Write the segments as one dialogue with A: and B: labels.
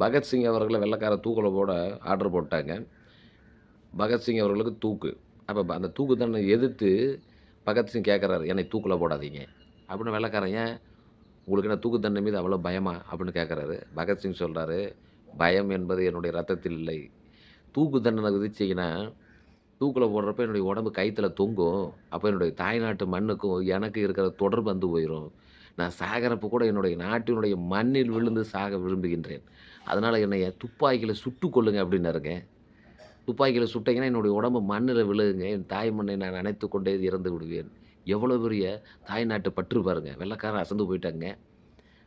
A: பகத்சிங் அவர்களை வெள்ளைக்கார தூக்கில் போட ஆர்டர் போட்டாங்க. பகத்சிங் அவர்களுக்கு தூக்கு. அப்போ அந்த தூக்கு தண்டனை எதிர்த்து பகத்சிங் கேட்குறாரு என்னை தூக்கில் போடாதீங்க. அப்படின்னு வெள்ளக்காரன் ஏன் உங்களுக்கு என்ன தூக்கு தண்டனை மீது அவ்வளோ பயமா? அப்படின்னு கேட்குறாரு பகத்சிங் சொல்கிறாரு பயம் என்பது என்னுடைய ரத்தத்தில் இல்லை. தூக்கு தண்டனை விதிச்சிங்கன்னா தூக்கில் போடுறப்ப என்னுடைய உடம்பு கைத்தில் தொங்கும். அப்போ என்னுடைய தாய்நாட்டு மண்ணுக்கும் எனக்கு இருக்கிற தொடர்பு வந்து போயிடும் நான் சாகிறப்ப கூட என்னுடைய நாட்டினுடைய மண்ணில் விழுந்து சாக விரும்புகின்றேன். அதனால் என்னை துப்பாக்கியில் சுட்டு கொள்ளுங்க அப்படின்னாருங்க. துப்பாக்கியில் சுட்டிங்கன்னா என்னுடைய உடம்பு மண்ணில் விழுகுங்க. என் தாய் மண்ணை நான் நினைத்து கொண்டே இறந்து விடுவேன். எவ்வளோ பெரிய தாய் நாட்டு பற்று பாருங்க. வெள்ளைக்காரன் அசந்து போயிட்டாங்க.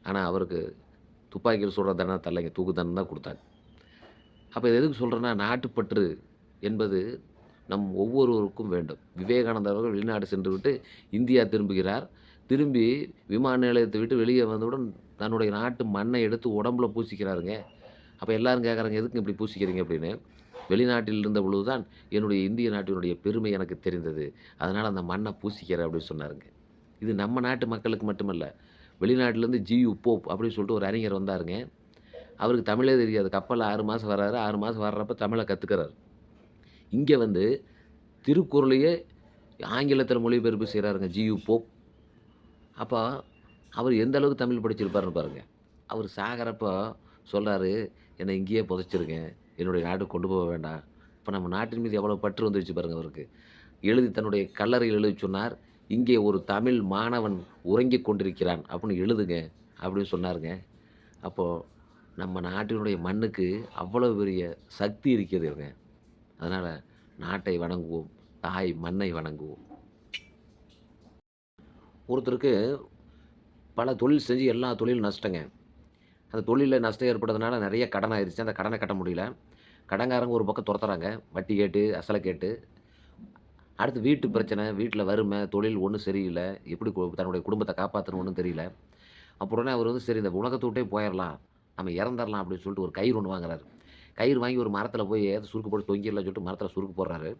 A: ஆனால் அவருக்கு துப்பாக்கியில் சுடுற தண்டனை தரலைங்க. தூக்கு தண்டனை தான் கொடுத்தாங்க. அப்போ இது எதுக்கு சொல்கிறேன்னா நாட்டுப்பற்று என்பது நம் ஒவ்வொருவருக்கும் வேண்டும். விவேகானந்தர் அவர்கள் வெளிநாடு சென்று விட்டு இந்தியா திரும்புகிறார். திரும்பி விமான நிலையத்தை விட்டு வெளியே வந்தவுடன் தன்னுடைய நாட்டு மண்ணை எடுத்து உடம்புல பூசிக்கிறாருங்க. அப்போ எல்லாரும் கேட்குறாங்க எதுக்கு இப்படி பூசிக்கிறீங்க? அப்படின்னு. வெளிநாட்டில் இருந்த பொழுது தான் என்னுடைய இந்திய நாட்டினுடைய பெருமை எனக்கு தெரிந்தது. அதனால் அந்த மண்ணை பூசிக்கிறேன் அப்படின்னு சொன்னாருங்க. இது நம்ம நாட்டு மக்களுக்கு மட்டுமல்ல வெளிநாட்டிலேருந்து ஜியு போப் அப்படின்னு சொல்லிட்டு ஒரு அறிஞர் வந்தாருங்க. அவருக்கு தமிழே தெரியாது. கப்பலில் ஆறு மாதம் வர்றாரு ஆறு மாதம் வர்றப்ப தமிழை கற்றுக்கிறார் இங்கே வந்து திருக்குறளையே ஆங்கிலத்தில் மொழிபெயர்ப்பு செய்கிறாருங்க ஜியு போப். அப்போ அவர் எந்த அளவுக்கு தமிழ் படிச்சிருப்பாருன்னு பாருங்கள் அவர் சாகிறப்போ சொல்கிறாரு என்னை இங்கேயே புதைச்சிருங்க. என்னுடைய நாட்டுக்கு கொண்டு போக வேண்டாம். இப்போ நம்ம நாட்டின் மீது எவ்வளோ பற்று வந்துருச்சு பாருங்கள் அவருக்கு. எழுதி தன்னுடைய கல்லறையில் எழுதி சொன்னார் இங்கே ஒரு தமிழ் மாணவன் உறங்கிக் கொண்டிருக்கிறான் அப்படின்னு எழுதுங்க அப்படின்னு சொன்னாருங்க. அப்போது நம்ம நாட்டினுடைய மண்ணுக்கு அவ்வளோ பெரிய சக்தி இருக்கிறதுங்க அதனால் நாட்டை வணங்குவோம் தாய் மண்ணை வணங்குவோம். ஒருத்தருக்கு பல தொழில் செஞ்சு எல்லா தொழிலும் நஷ்டங்க. அந்த தொழிலில் நஷ்டம் ஏற்பட்டதுனால நிறைய கடன் ஆயிடுச்சு அந்த கடனை கட்ட முடியல. கடன்காரங்க ஒரு பக்கம் துரத்துறாங்க. வட்டி கேட்டு அசலை கேட்டு. அடுத்து வீட்டு பிரச்சனை வீட்டில் வறுமை தொழில் ஒன்றும் சரியில்லை. எப்படி தன்னுடைய குடும்பத்தை காப்பாற்றணும் ஒன்றும் தெரியல. அப்புறம் அவர் வந்து சரி இந்த உலகத்தை விட்டே போயிடலாம். நம்ம இறந்துடலாம் அப்படின்னு சொல்லிட்டு ஒரு கயிறு ஒன்று வாங்குறாரு. கயிறு வாங்கி ஒரு மரத்தில் போய் ஏதோ சுருக்கு போட்டு தொங்கிடலாம் சொல்லிட்டு மரத்தில் சுருக்கு போடுறாரு.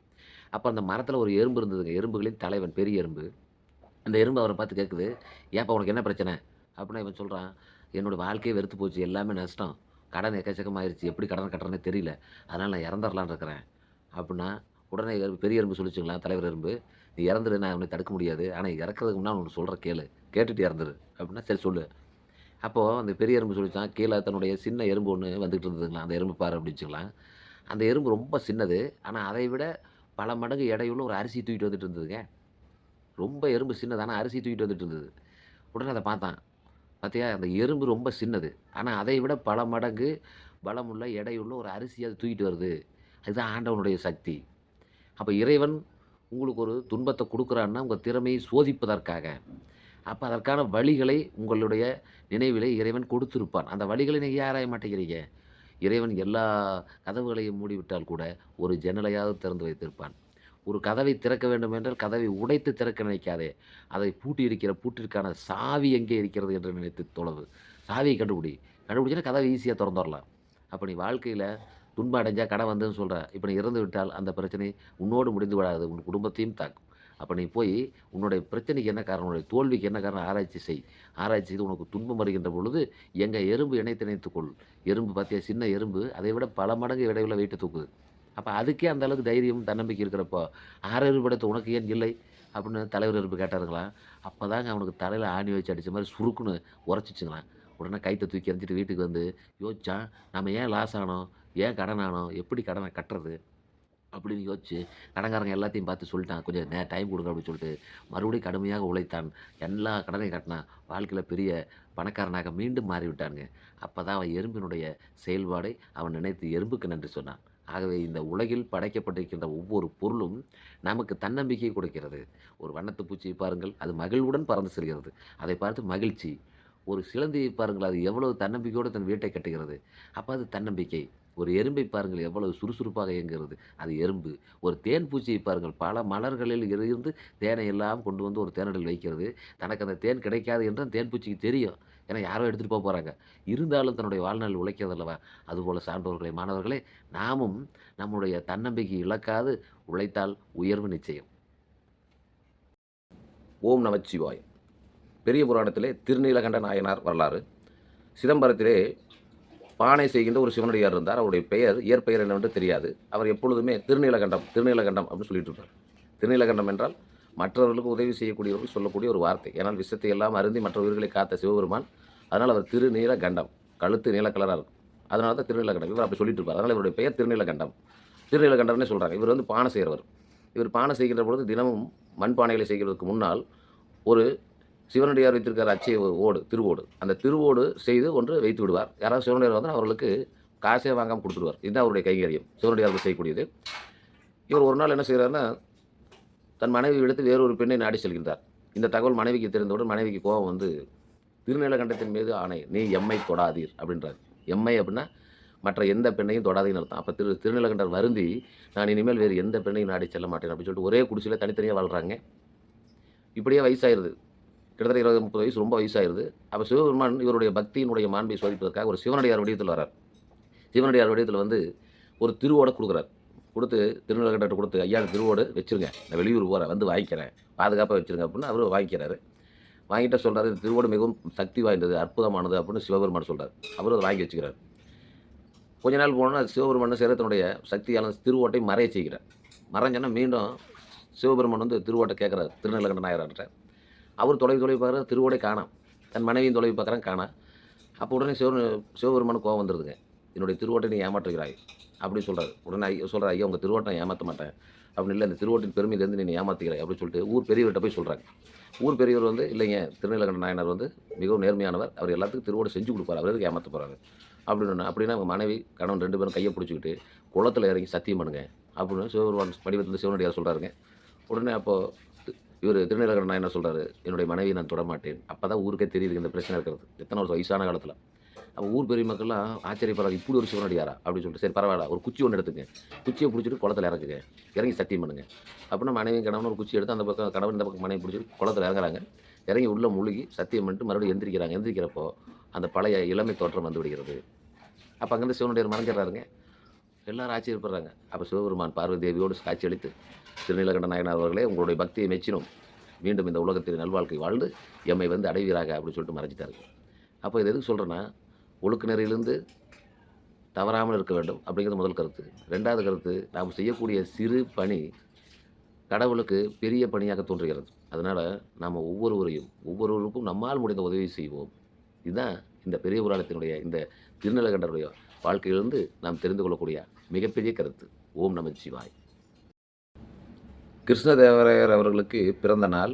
A: அப்போ அந்த மரத்தில் ஒரு எறும்பு இருந்ததுங்க. எறும்புகளின் தலைவன் பெரிய எறும்பு. அந்த எறும்பு அவரை பார்த்து கேட்குது ஏப்பா உனக்கு என்ன பிரச்சனை? அப்படின்னா இவன் சொல்கிறான் என்னோடய வாழ்க்கையே வெறுத்து போச்சு எல்லாமே நஷ்டம். கடன் எக்கச்சக்கமாயிருச்சு. எப்படி கடன் கட்டுறேனே தெரியல. அதனால் நான் இறந்துடலான்னு இருக்கிறேன். அப்படின்னா உடனே பெரிய எறும்பு சொல்லிச்சுங்களா தலைவர் எறும்பு நீ இறந்துடு நான் அவனை தடுக்க முடியாது. ஆனால் இறக்குறதுக்கு முன்னாடி ஒன்று சொல்கிற கேளு. கேட்டுட்டு இறந்துரு. அப்படின்னா சரி சொல்லு. அப்போது அந்த பெரிய எறும்பு சொல்லிச்சான் கீழே தன்னுடைய சின்ன எறும்பு ஒன்று வந்துகிட்டு இருந்ததுங்களா அந்த எறும்பு பாரு அப்படிச்சுக்கலாம் அந்த எறும்பு ரொம்ப சின்னது. ஆனால் அதை விட பல மடங்கு எடையுள்ள ஒரு அரிசி தூக்கிட்டு வந்துட்டு இருந்ததுங்க. ரொம்ப எறும்பு சின்னது. ஆனால் அரிசி தூக்கிட்டு வந்துட்டு இருந்தது. உடனே அதை பார்த்தான். பார்த்தியா? அந்த எறும்பு ரொம்ப சின்னது. ஆனால் அதை விட பல மடங்கு பலமுள்ள எடையுள்ள ஒரு அரிசி அது தூக்கிட்டு வருது. அதுதான் ஆண்டவனுடைய சக்தி. அப்போ இறைவன் உங்களுக்கு ஒரு துன்பத்தை கொடுக்குறான்னா உங்கள் திறமையை சோதிப்பதற்காக. அப்போ அதற்கான வழிகளை உங்களுடைய நினைவிலே இறைவன் கொடுத்துருப்பான். அந்த வழிகளை நீங்கள் ஆராய மாட்டேங்கிறீங்க? இறைவன் எல்லா கதவுகளையும் மூடிவிட்டால் கூட ஒரு ஜன்னலையாவது திறந்து வைத்திருப்பான். ஒரு கதவை திறக்க வேண்டும் என்றால் கதவை உடைத்து திறக்க நினைக்காதே. அதை பூட்டி இருக்கிற பூட்டிற்கான சாவி எங்கே இருக்கிறது என்று நினைத்து தொலைவு. சாவியை கண்டுபிடி. கண்டுபிடிச்சினா கதவை ஈஸியாக திறந்துடலாம். அப்போ நீ வாழ்க்கையில் துன்பம் அடைஞ்சால் கடன் வந்ததுன்னு சொல்கிற இப்போ நீ இறந்து விட்டால் அந்த பிரச்சனை உன்னோடு முடிந்து விடாது. உன் குடும்பத்தையும் தாக்கும். அப்போ நீ போய் உன்னுடைய பிரச்சனைக்கு என்ன காரணம்? உன்னுடைய தோல்விக்கு என்ன காரணம்? ஆராய்ச்சி செய். ஆராய்ச்சி செய்து உனக்கு துன்பம் வருகின்ற பொழுது எங்கள் எறும்பு இணைத்து இணைத்துக்கொள் எறும்பு பார்த்தியா சின்ன எறும்பு. அதை விட பல மடங்கு இடையில வெயிட்டு தூக்குது. அப்போ அதுக்கே அந்த அளவுக்கு தைரியம் தன்னம்பிக்கை இருக்கிறப்போ ஆறறிவு படத்தை உனக்கு ஏன் இல்லை? அப்படின்னு தலைவர் எறும்பு கேட்டாருங்களாம் அப்போ தாங்க அவனுக்கு தலையில் ஆணி வச்சு அடித்த மாதிரி சுருக்குன்னு உரைச்சிச்சுங்களாம். உடனே கைத்தை தூக்கி எறிஞ்சிட்டு வீட்டுக்கு வந்து யோசிச்சான் நம்ம ஏன் லாஸ் ஆனோம்? ஏன் கடன் ஆனோம்? எப்படி கடனை கட்டுறது? அப்படின்னு யோசிச்சு கடன்காரங்க எல்லாத்தையும் பார்த்து சொல்லிட்டான். கொஞ்சம் நே டைம் கொடுங்க அப்படின்னு சொல்லிட்டு மறுபடியும் கடுமையாக உழைத்தான். எல்லா கடனையும் கட்டினான். வாழ்க்கையில் பெரிய பணக்காரனாக மீண்டும் மாறிவிட்டானுங்க. அப்போ தான் அவன் எறும்பினுடைய செயல்பாடை அவன் நினைத்து எறும்புக்கு நன்றி சொன்னான். ஆகவே இந்த உலகில் படைக்கப்பட்டிருக்கின்ற ஒவ்வொரு பொருளும் நமக்கு தன்னம்பிக்கை கொடுக்கிறது. ஒரு வண்ணத்து பூச்சியை பாருங்கள் அது மகிழ்வுடன் பறந்து செல்கிறது. அதை பார்த்து மகிழ்ச்சி. ஒரு சிலந்தியை பாருங்கள் அது எவ்வளவு தன்னம்பிக்கையோடு தன் வீட்டை கட்டுகிறது. அப்போ அது தன்னம்பிக்கை. ஒரு எறும்பை பாருங்கள் எவ்வளவு சுறுசுறுப்பாக இயங்குகிறது. அது எறும்பு. ஒரு தேன் பூச்சியை பாருங்கள் பல மலர்களில் இருந்து தேனை எல்லாம் கொண்டு வந்து ஒரு தேனடில் வைக்கிறது. தனக்கு அந்த தேன் கிடைக்காது என்று அந்த தேன் பூச்சிக்கு தெரியும். ஏன்னா யாரோ எடுத்துகிட்டு போக போகிறாங்க இருந்தாலும் தன்னுடைய வாழ்நாள் உழைக்கிறதில்லவா அதுபோல் சான்றோர்களே மாணவர்களே நாமும் நம்முடைய தன்னம்பிக்கை இழக்காது உழைத்தால் உயர்வு நிச்சயம். ஓம் நமச்சிவாய் பெரிய புராணத்திலே திருநீலகண்ட நாயனார் வரலாறு. சிதம்பரத்திலே பானை செய்கின்ற ஒரு சிவனடியார் இருந்தார். அவருடைய பெயர் இயற்பெயர் என்னவென்று தெரியாது. அவர் எப்பொழுதுமே திருநீலகண்டம் திருநீலகண்டம் அப்படின்னு சொல்லிட்டு இருப்பார். திருநீலகண்டம் என்றால் மற்றவர்களுக்கு உதவி செய்யக்கூடியவர்கள் சொல்லக்கூடிய ஒரு வார்த்தை. ஏன்னால் விஷத்தை எல்லாம் அருந்தி மற்ற உயிர்களை காத்த சிவபெருமான் அதனால் அவர் திருநீல கண்டம் கழுத்து நீல கலராக இருக்கும். அதனால தான் திருநீலகண்டம் இவர் அப்படி சொல்லிட்டு இருப்பார் அதனால் இவருடைய பெயர் திருநீலகண்டம் திருநீலகண்டம்னே சொல்கிறாங்க இவர் வந்து பானை செய்கிறவர் இவர் பானை செய்கின்ற பொழுது தினமும் மண் பானைகளை செய்கிறதுக்கு முன்னால் ஒரு சிவனடியார் வைத்திருக்கிற அச்சை ஓடு திருவோடு. அந்த திருவோடு செய்து ஒன்று வைத்து விடுவார். யாராவது சிவனடியார் வந்தால் அவர்களுக்கு காசே வாங்காமல் கொடுத்துருவார் இதுதான் அவருடைய கைங்கரியம். சிவனடியாருக்கு செய்யக்கூடியது. இவர் ஒரு நாள் என்ன செய்கிறாருன்னா தன் மனைவி எடுத்து வேறொரு பெண்ணை நாடி செல்கின்றார். இந்த தகவல் மனைவிக்கு தெரிந்தவுடன் மனைவிக்கு கோபம் வந்து திருநீலகண்டத்தின் மீது ஆணை நீ எம்மை தொடாதீர் அப்படின்றார். எம்மை அப்படின்னா மற்ற எந்த பெண்ணையும் தொடாதீன்னு அர்த்தம். அப்போ திரு திருநீலகண்டர் வருந்தி நான் இனிமேல் வேறு எந்த பெண்ணையும் நாடி செல்ல மாட்டேன் அப்படின்னு சொல்லிட்டு ஒரே குடிசையில் தனித்தனியாக வாழ்கிறாங்க இப்படியே வயசாயிருது. கிட்டத்தட்ட இருபது முப்பது வயசு ரொம்ப வயசாயிருது. அப்போ சிவபெருமான் இவருடைய பக்தியினுடைய மாண்பை சோதிப்பதற்காக ஒரு சிவனடியார் வடிவத்தில் வரார் சிவனடியார் வடிவத்தில் வந்து ஒரு திருவோட கொடுக்குறார். கொடுத்து திருநீலகண்டர்கிட்ட கொடுத்து ஐயா திருவோடு வச்சுருங்க. நான் வெளியூர் போகிறேன் வந்து வாங்கிக்கிறேன். பாதுகாப்பாக வச்சுருங்க அப்படின்னு அவர் வாங்கிக்கிறாரு. வாங்கிட்ட சொல்கிறாரு இந்த திருவோடு மிகவும் சக்தி வாய்ந்தது அற்புதமானது அப்படின்னு சிவபெருமான் சொல்கிறார் அவர் அதை வாங்கி வச்சுக்கிறார். கொஞ்ச நாள் போனால் சிவபெருமான் சேரத்தினுடைய சக்தியால் திருவோட்டை மறைய செய்கிறார். மறைஞ்சோன்னா மீண்டும் சிவபெருமான் வந்து திருவோட்டை கேட்குறாரு திருநீலகண்ட நாயர்கிட்ட அவர் தொலைவு தொலைவு பார்க்குறாரு திருவோடை காணாம். தன் மனைவியும் தொலைவு பார்க்குறான் காணாம் அப்போ உடனே சிவ சிவபெருமானுக்கு கோவம் வந்துடுதுங்க என்னுடைய திருவோட்டை நீ ஏமாற்றுகிறாய். அப்படின்னு சொல்கிறார் உடனே ஐயா சொல்கிற ஐயா உங்கள் திருவோட்டம் ஏமாற்ற மாட்டேன். அப்படின்னு இல்லை இந்த திருவோட்டின் பெருமையிலேருந்து நீ ஏமாற்றிக்கிறேன் அப்படின்னு சொல்லிட்டு ஊர் பெரியவர்கிட்ட போய் சொல்கிறாங்க ஊர் பெரியவர் வந்து இல்லைங்க திருநீலகண்ட நாயனார் வந்து மிகவும் நேர்மையானவர். அவர் எல்லாத்துக்கும் திருவோடு செஞ்சு கொடுப்பார். அவர் எதுக்கு ஏமாற்ற போகிறாரு அப்படின்னு அப்படின்னா அவங்க மனைவி கணவன் ரெண்டு பேரும் கையை பிடிச்சிக்கிட்டு குளத்தில் இறங்கி சத்தியம் பண்ணுங்க. அப்படின்னு சிவபெருமான் வடிவத்தில் சிவனடியார் சொல்கிறாருங்க உடனே அப்போது இவர் திருநீலகண்ட நாயனார் சொல்கிறாரு என்னுடைய மனைவியை நான் தொட மாட்டேன் அப்போ தான் ஊருக்கே தெரியுது இந்த பிரச்சனை இருக்கிறது. எத்தனை வருஷம் வயசான காலத்தில். அப்போ ஊர் பெரிய மக்கள்லாம் ஆச்சரியப்படுறாங்க இப்படி ஒரு சிவனடியாரா? அப்படின்னு சொல்லிட்டு சரி பரவாயில்ல ஒரு குச்சி ஒன்று எடுத்துங்க குச்சியை பிடிச்சிட்டு குளத்தில் இறங்குங்க இறங்கி சத்தியம் பண்ணுங்க. அப்படின்னா மனைவி கணவன் ஒரு குச்சி எடுத்து அந்த பக்கம் கணவன் இந்த பக்கம் மனைவி பிடிச்சிட்டு குளத்தில் இறங்குறாங்க. இறங்கி உள்ளே முழுகி சத்தியம் பண்ணிட்டு மறுபடியும் எந்திரிக்கிறாங்க. எந்திரிக்கிறப்போ அந்த பழைய இளமை தோற்றம் வந்து விடுகிறது. அப்போ அங்கேருந்து சிவனுடையார் மறைஞ்சிடுறாருங்க. எல்லாரும் ஆச்சரியப்படுறாங்க. அப்போ சிவபெருமான் பார்வதி தேவியோடு காட்சி அளித்து திருநீலகண்ட நாயனார் அவர்களே உங்களுடைய பக்தியை மெச்சினோம். மீண்டும் இந்த உலகத்தில் நல்வாழ்க்கை வாழ்ந்து எம்மை வந்து அடைவீராக அப்படின்னு சொல்லிட்டு மறைஞ்சிட்டாரு. அப்போ இது எதுக்கு சொல்கிறேன்னா ஒழுக்க நெறியிலிருந்து தவறாமல் இருக்க வேண்டும் அப்படிங்கிறது முதல் கருத்து. ரெண்டாவது கருத்து நாம் செய்யக்கூடிய சிறு பணி கடவுளுக்கு பெரிய பணியாக தோன்றுகிறது. அதனால் நாம் ஒவ்வொருவரையும் ஒவ்வொருவருக்கும் நம்மால் முடிந்த உதவி செய்வோம். இதுதான் இந்த பெரிய புராணத்தினுடைய இந்த திருநீலகண்டருடைய வாழ்க்கையிலிருந்து நாம் தெரிந்து கொள்ளக்கூடிய மிகப்பெரிய கருத்து. ஓம் நம சிவாய். கிருஷ்ணதேவராயர் அவர்களுக்கு பிறந்த நாள்.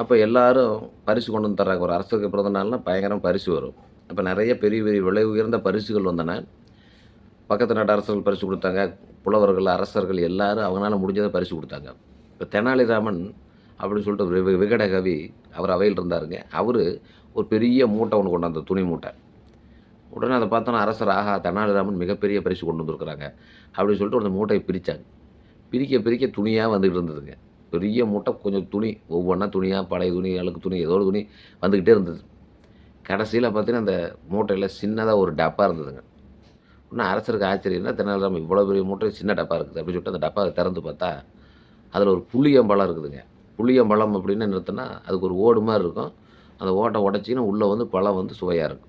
A: அப்போ எல்லாரும் பரிசு கொண்டு வந்து தர்றாங்க. ஒரு அரசுக்கு பிறந்த நாள்னால் பயங்கரம் பரிசு வரும். அப்போ நிறைய பெரிய பெரிய விலை உயர்ந்த பரிசுகள் வந்தன. பக்கத்து நாட்டு அரசர்கள் பரிசு கொடுத்தாங்க. புலவர்கள் அரசர்கள் எல்லாரும் அவங்களால முடிஞ்சதை பரிசு கொடுத்தாங்க. இப்போ தெனாலிராமன் அப்படின்னு சொல்லிட்டு விகடகவி வி- விகட கவி அவர் அவையில் இருந்தாருங்க. அவர் ஒரு பெரிய மூட்டை ஒன்று கொண்டாந்த துணி மூட்டை. உடனே அதை பார்த்தோன்னா அரசர் ஆஹா தெனாலிராமன் மிகப்பெரிய பரிசு கொண்டு வந்திருக்கிறாங்க. அப்படின்னு சொல்லிட்டு அந்த மூட்டையை பிரித்தாங்க பிரிக்க பிரிக்க துணியாக வந்துக்கிட்டு இருந்ததுங்க. பெரிய மூட்டை கொஞ்சம் துணி ஒவ்வொன்றா துணியாக பழைய துணி அழுக்கு துணி ஏதோ துணி வந்துக்கிட்டே இருந்தது. கடைசியில் பார்த்தீங்கன்னா அந்த மூட்டையில் சின்னதாக ஒரு டப்பா இருந்ததுங்க. இன்னும் அரசருக்கு ஆச்சரியம்னா தெனாலிராமன் இவ்வளோ பெரிய மூட்டை சின்ன டப்பா இருக்குது அப்படின்னு சொல்லிட்டு அந்த டப்பாவை திறந்து பார்த்தா அதில் ஒரு புளியம்பழம் இருக்குதுங்க. புளியம்பழம் அப்படின்னு நிறுத்தினா அதுக்கு ஒரு ஓடு மாதிரி இருக்கும். அந்த ஓட்டை உடச்சிங்கன்னா உள்ளே வந்து பழம் வந்து சுவையாக இருக்கும்.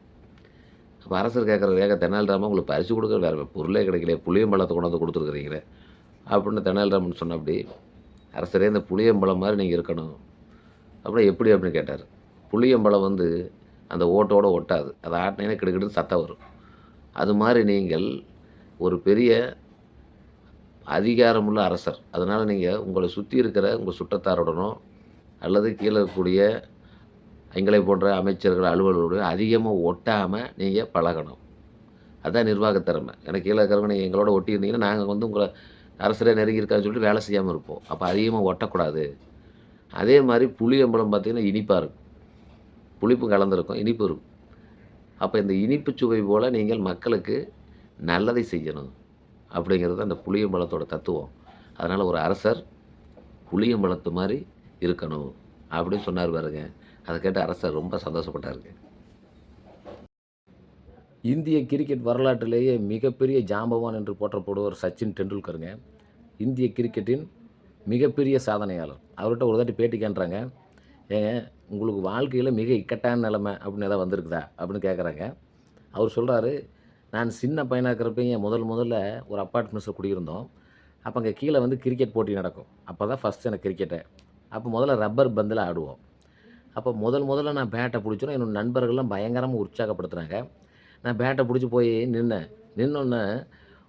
A: அப்போ அரசர் கேட்குற கேட்க தெனாலிராமன் உங்களுக்கு பரிசு கொடுக்குற வேறு பொருளே கிடைக்கல புளியம்பழத்தை கொண்டு வந்து கொடுத்துருக்குறீங்களே அப்படின்னு தெனாலிராமன் சொன்ன அப்படி அரசரே இந்த புளியம்பழம் மாதிரி நீங்கள் இருக்கணும். அப்புறம் எப்படி அப்படின்னு கேட்டார். புளியம்பழம் வந்து அந்த ஓட்டோட ஒட்டாது. அதை ஆட்டினீங்கன்னா கிடுக்கிட்டு சத்தம் வரும். அது மாதிரி நீங்கள் ஒரு பெரிய அதிகாரமுள்ள அரசர். அதனால் நீங்கள் உங்களை சுற்றி இருக்கிற உங்கள் சுற்றத்தாருடனோ அல்லது கீழே இருக்கக்கூடிய எங்களை போன்ற அமைச்சர்கள் அலுவலர்களோட அதிகமாக ஒட்டாமல் நீங்கள் பழகணும். அதுதான் நிர்வாகத் திறமை. எனக்கு கீழே இருக்கிறவங்க நீங்கள் எங்களோட ஒட்டி இருந்தீங்கன்னா நாங்கள் வந்து உங்களை அரசரே நெருங்கி இருக்கான்னு சொல்லிட்டு வேலை செய்யாமல் இருப்போம். அப்போ அதிகமாக ஒட்டக்கூடாது. அதே மாதிரி புளியம்பழம் பார்த்திங்கன்னா இனிப்பாக இருக்கும். புளிப்பு கலந்துருக்கும் இனிப்பு இருக்கும். அப்போ இந்த இனிப்பு சுவை போல் நீங்கள் மக்களுக்கு நல்லதை செய்யணும் அப்படிங்கிறது அந்த புளியம்பழத்தோட தத்துவம். அதனால் ஒரு அரசர் புளியம்பழத்து மாதிரி இருக்கணும் அப்படின்னு சொன்னார் பாருங்க. அதை கேட்டு அரசர் ரொம்ப சந்தோஷப்பட்டாருங்க. இந்திய கிரிக்கெட் வரலாற்றிலேயே மிகப்பெரிய ஜாம்பவான் என்று போற்றப்படுவர் சச்சின் டெண்டுல்கருங்க. இந்திய கிரிக்கெட்டின் மிகப்பெரிய சாதனையாளர். அவர்கிட்ட ஒரு தாட்டி பேட்டி கேட்டுறாங்க ஏங்க உங்களுக்கு வாழ்க்கையில் மிக இக்கட்டான நிலைமை அப்படின்னு ஏதாவது வந்திருக்குதா அப்படின்னு கேட்குறாங்க அவர் சொல்கிறாரு நான் சின்ன பையனாக இருக்கிறப்பயே முதல் முதல்ல ஒரு அப்பார்ட்மெண்ட்ஸில் குடியிருந்தோம். அப்போ அங்கே கீழே வந்து கிரிக்கெட் போட்டி நடக்கும். அப்போ தான் ஃபஸ்ட்டு எனக்கு கிரிக்கெட்டை அப்போ முதல்ல ரப்பர் பந்தில் ஆடுவோம். அப்போ முதல் முதல்ல நான் பேட்டை புடிச்சோனே என்னோட நண்பர்கள்லாம் பயங்கரமாக உற்சாகப்படுத்துனாங்க. நான் பேட்டை பிடிச்சி போய் நின்னேன். நின்னோனே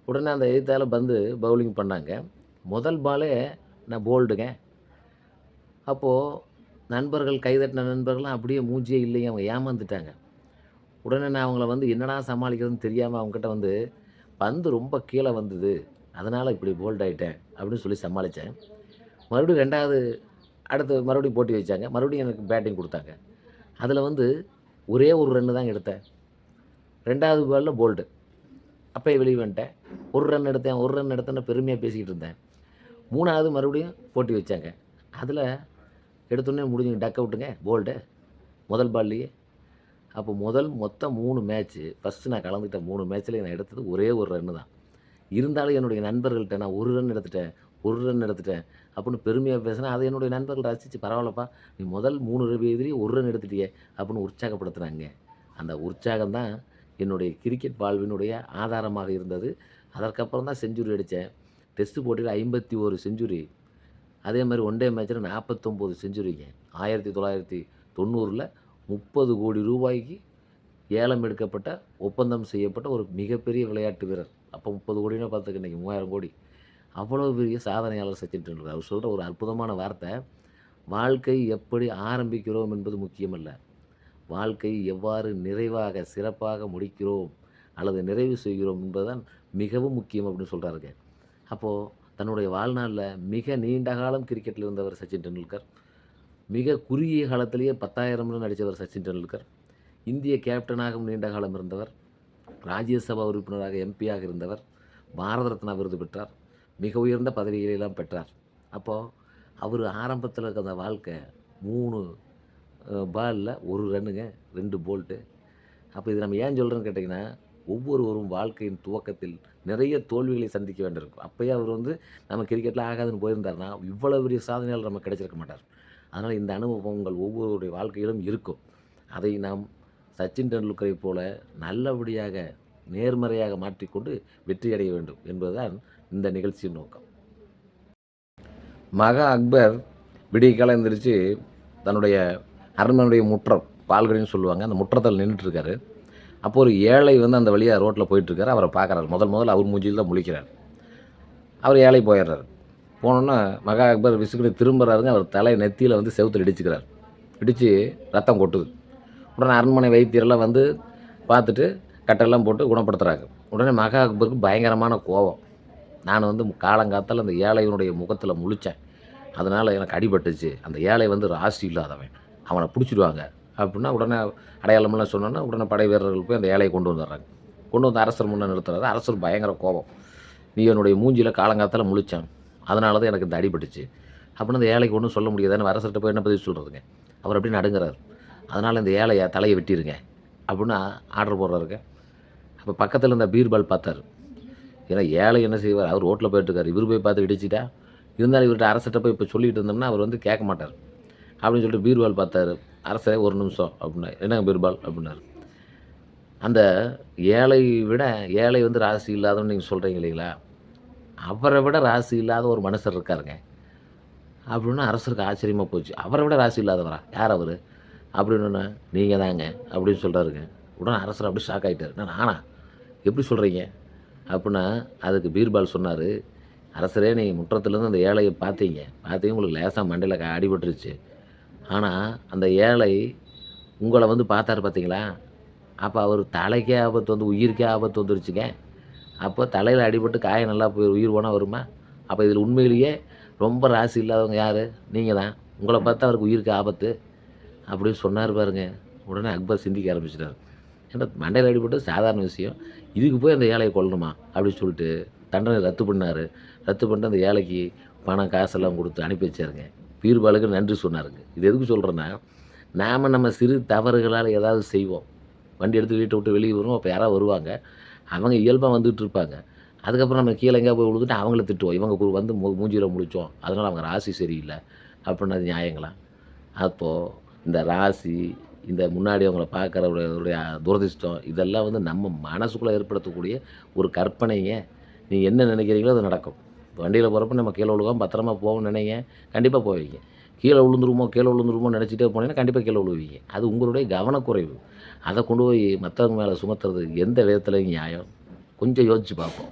A: உடனே அந்த எதிர்த்தால பந்து பவுலிங் பண்ணாங்க. முதல் பாலே நான் போல்டுங்க. அப்போது நண்பர்கள் கைதட்டின நண்பர்கள்லாம் அப்படியே மூஞ்சியே இல்லைங்க. அவங்க ஏமாந்துட்டாங்க. உடனே நான் அவங்கள வந்து என்னடா சமாளிக்கிறதுன்னு தெரியாமல் அவங்ககிட்ட வந்து, "பந்து ரொம்ப கீழே வந்தது. அதனால் இப்படி போல்ட் ஆகிட்டேன் அப்படின்னு சொல்லி சமாளித்தேன் மறுபடியும் ரெண்டாவது அடுத்து மறுபடியும் போட்டி வச்சாங்க. மறுபடியும் எனக்கு பேட்டிங் கொடுத்தாங்க அதில் வந்து ஒரே ஒரு ரன் தான் எடுத்தேன். ரெண்டாவது பாலில் போல்டு. அப்பயே வெளியே வந்துட்டேன். ஒரு ரன் எடுத்தேன், ஒரு ரன் எடுத்தேன்னு பெருமையாக பேசிக்கிட்டு இருந்தேன். மூணாவது மறுபடியும் போட்டி வச்சாங்க. அதில் எடுத்தோடனே முடிஞ்சுங்க டக் அவுட்டுங்க போல்டு. முதல் பால்லையே அப்போ முதல் மொத்தம் மூணு மேட்ச்சு. ஃபஸ்ட்டு நான் கலந்துக்கிட்ட மூணு மேட்ச்சில் நான் எடுத்தது ஒரே ஒரு ரன்னு தான். இருந்தாலும் என்னுடைய நண்பர்கள்ட்ட நான் ஒரு ரன் எடுத்துட்டேன், ஒரு ரன் எடுத்துட்டேன் அப்படின்னு பெருமையாக பேசினேன். அதை என்னுடைய நண்பர்கள் ரசித்து பரவாயில்லப்பா நீ முதல் 3 இதுலயும் 1 ரன் எடுத்துட்டியே" அப்படின்னு உற்சாகப்படுத்துனாங்க. அந்த உற்சாகம் தான் என்னுடைய கிரிக்கெட் வாழ்வினுடைய ஆதாரமாக இருந்தது. அதற்கப்புறம் தான் செஞ்சுரி அடிச்சேன். டெஸ்ட் போட்டியில 51 செஞ்சுரி. அதே மாதிரி ஒன் டே மேட்ச்ல 49 செஞ்சுரிங்க. 1990ல ரூ. 30,00,00,000 ஏலம் எடுக்கப்பட்ட, ஒப்பந்தம் செய்யப்பட்ட ஒரு மிகப்பெரிய விளையாட்டு வீரர். அப்போ முப்பது கோடினா பார்த்துக்க இன்னைக்கு 3000,00,00,000. அவ்வளோ பெரிய சாதனையாளர் சச்சின் டெண்டுல்கர். அவர் சொல்கிற ஒரு அற்புதமான வார்த்தை, "வாழ்க்கை எப்படி ஆரம்பிக்கிறோம் என்பது முக்கியமல்ல. வாழ்க்கை எவ்வாறு நிறைவாக, சிறப்பாக முடிக்கிறோம் அல்லது நிறைவு செய்கிறோம் என்பதுதான் மிகவும் முக்கியம்." அப்படின்னு சொல்கிறாருங்க அப்போது தன்னுடைய வாழ்நாளில் மிக நீண்ட காலம் கிரிக்கெட்டில் இருந்தவர் சச்சின் டெண்டுல்கர். மிக குறுகிய காலத்திலேயே 10,000 ரன் அடித்தவர் சச்சின் டெண்டுல்கர். இந்திய கேப்டனாகவும் நீண்ட காலம் இருந்தவர். ராஜ்யசபா உறுப்பினராக எம்.பி.யாக இருந்தவர். பாரத ரத்னா விருது பெற்றார். மிக உயர்ந்த பதவிகளெல்லாம் பெற்றார். அப்போது அவர் ஆரம்பத்தில் இருக்க அந்த வாழ்க்கை 3 அ பால்ல 1 ரன்னுங்க. ரெண்டு போல்ட்டு. அப்போ இது நம்ம ஏன் சொல்கிறேன்னு கேட்டிங்கன்னா ஒவ்வொருவரும் வாழ்க்கையின் துவக்கத்தில் நிறைய தோல்விகளை சந்திக்க வேண்டியிருக்கும். அப்போயே அவர் வந்து நம்ம கிரிக்கெட்டில் ஆகாதுன்னு போயிருந்தாருன்னா, இவ்வளவு பெரிய சாதனையாளர் நமக்கு கிடைச்சிருக்க மாட்டார். அதனால் இந்த அனுபவம் உங்கள் ஒவ்வொருவருடைய வாழ்க்கையிலும் இருக்கும். அதை நாம் சச்சின் டெண்டுல்கரை போல நல்லபடியாக, நேர்மறையாக மாற்றிக்கொண்டு வெற்றி அடைய வேண்டும் என்பதுதான் இந்த நிகழ்ச்சியின் நோக்கம். மகா அக்பர் விடியற்காலை எந்திரிச்சு தன்னுடைய அரண்மனுடைய முற்றம், பால்கனின்னு சொல்லுவாங்க. அந்த முற்றத்தில் நின்றுட்டுருக்காரு அப்போ ஒரு ஏழை வந்து அந்த வழியாக ரோட்டில் போயிட்டுருக்காரு அவரை பார்க்குறாரு. முதல் முதல்ல அவர் மூஞ்சியில் தான் முழிக்கிறார். அவர் ஏழை போயிடுறாரு போனோன்னா மகா அக்பர் விசுக்கிட்டு திரும்புறாருங்க. அவர் தலை நெத்தியில் வந்து செவுத்துல இடிச்சுக்கிறார். இடித்து ரத்தம் கொட்டுது. உடனே அரண்மனை வைத்தியரெல்லாம் வந்து பார்த்துட்டு கட்டெல்லாம் போட்டு குணப்படுத்துகிறாங்க உடனே மகா அக்பருக்கு பயங்கரமான கோபம் நான் வந்து காலங்காத்தால் அந்த ஏழையினுடைய முகத்தில் முழிச்சேன். அதனால் எனக்கு அடிபட்டுச்சு. அந்த ஏழை வந்து ராசி இல்லாதவன். அவனை பிடிச்சிடுவாங்க அப்படின்னா உடனே அடையாளம்லாம் சொன்னோன்னா உடனே படை வீரர்கள் போய் அந்த ஏழையை கொண்டு வந்துடுறாங்க கொண்டு வந்து அரசர் முன்னே நிறுத்துறாரு. அரசர் பயங்கர கோபம். "நீ என்னுடைய மூஞ்சியில் காலங்காலத்தில் முழித்தான் அதனால தான் எனக்கு இந்த அடிபட்டுச்சு." அப்படின்னு அந்த ஏழைக்கு ஒன்றும் சொல்ல முடியாதுன்னு அரசர்கிட்ட போய் என்ன பதிவு சொல்கிறதுங்க அவர் அப்படின்னு நடுங்கிறார் அதனால் இந்த ஏழையை தலையை வெட்டிருங்க. அப்படின்னு ஆர்டர் போடுறாருங்க. அப்போ பக்கத்தில் இருந்த பீர்பால் பார்த்தாரு. ஏன்னா ஏழை என்ன செய்வார்? அவர் ரோட்டில் போயிட்டுருக்கார் இவர் போய் பார்த்து இடிச்சிட்டா இருந்தாலும் இவர்கிட்ட அரசர்கிட்ட போய் இப்போ சொல்லிட்டு இருந்தோம்னா, அவர் வந்து கேட்க மாட்டார். அப்படின்னு சொல்லிட்டு பீர்பால் பார்த்தாரு. "அரசே ஒரு நிமிஷம்" அப்படின்னா "என்னங்க பீர்பால்?" அப்படின்னாரு. அந்த ஏழை விட ஏழை வந்து ராசி இல்லாதவன்னு நீங்கள் சொல்கிறீங்க இல்லைங்களா? அவரை விட ராசி இல்லாத ஒரு மனுஷர் இருக்காருங்க. அப்படின்னு அரசருக்கு ஆச்சரியமா போச்சு. அவரை விட ராசி இல்லாதவரா? யார் அவர் அப்படின்னோனே, நீங்கள் தாங்க" அப்படின்னு சொல்கிறாருங்க உடனே அரசர் அப்படியே ஷாக் ஆகிட்டார் நான் நானா? எப்படி சொல்கிறீங்க அப்படின்னா, அதுக்கு பீர்பால் சொன்னார் "அரசரே நீங்கள் முற்றத்துலேருந்து அந்த ஏழையை பார்த்தீங்க. பார்த்தீங்க உங்களுக்கு லேசாக மண்டையில் அடிபட்டுருச்சு. ஆனால் அந்த ஏழை உங்களை வந்து பார்த்தாரு பார்த்தீங்களா? அப்போ அவர் தலைக்கே ஆபத்து வந்து உயிருக்கே ஆபத்து வந்துருச்சுங்க. அப்போ தலையில் அடிபட்டு காயம் நல்லா போய் உயிர் போனால் வருமா? அப்போ இதில் உண்மையிலேயே ரொம்ப ராசி இல்லாதவங்க யார் நீங்கள் தான். உங்களை பார்த்தா அவருக்கு உயிருக்கு ஆபத்து." அப்படின்னு சொன்னார் பாருங்க. உடனே அக்பர் சிந்திக்க ஆரம்பிச்சிட்டார் ஏன்னா மண்டையில் அடிபட்டு சாதாரண விஷயம். இதுக்கு போய் அந்த ஏழையை கொல்லணுமா? அப்படின்னு சொல்லிட்டு தண்டனை ரத்து பண்ணார் ரத்து பண்ணிட்டு அந்த ஏழைக்கு பணம், காசெல்லாம் கொடுத்து அனுப்பி வச்சாருங்க. பீர்பாலுக்கு நன்றி சொன்னாருங்க. இது எதுக்கு சொல்கிறேன்னா நாம் நம்ம சிறு தவறுகளால் ஏதாவது செய்வோம். வண்டி எடுத்து வீட்டை விட்டு வெளியே வருவோம். அப்போ யாராவது வருவாங்க. அவங்க இயல்பாக வந்துட்டு இருப்பாங்க. அதுக்கப்புறம் நம்ம கீழே எங்கேயா போய் விழுந்துட்டு அவங்கள திட்டுவோம். இவங்க வந்து மூ மூஞ்சியில் முடித்தோம் அதனால் அவங்க ராசி சரியில்லை அப்படின்னா அது நியாயங்களா? அப்போது இந்த ராசி, இந்த முன்னாடி அவங்கள பார்க்குறவருடைய துரதிர்ஷ்டம் இதெல்லாம் வந்து நம்ம மனசுக்குள்ளே ஏற்படுத்தக்கூடிய ஒரு கற்பனைங்க நீங்கள் என்ன நினைக்கிறீங்களோ அது நடக்கும் வண்டியில் போகிறப்ப நம்ம கீழே விழுகாம பத்திரமா போவோம்னு நினைங்க. கண்டிப்பாக போவீங்க. கீழே விழுந்துருமோ கீழே விழுந்துருமோ நினச்சிட்டே போனீங்கன்னா கண்டிப்பாக கீழே விழுவீங்க. அது உங்களுடைய கவனக்குறைவு. அதை கொண்டு போய் மற்றவங்க மேலே சுமத்துறது எந்த விதத்துலையும் நியாயம். கொஞ்சம் யோசிச்சு பார்ப்போம்.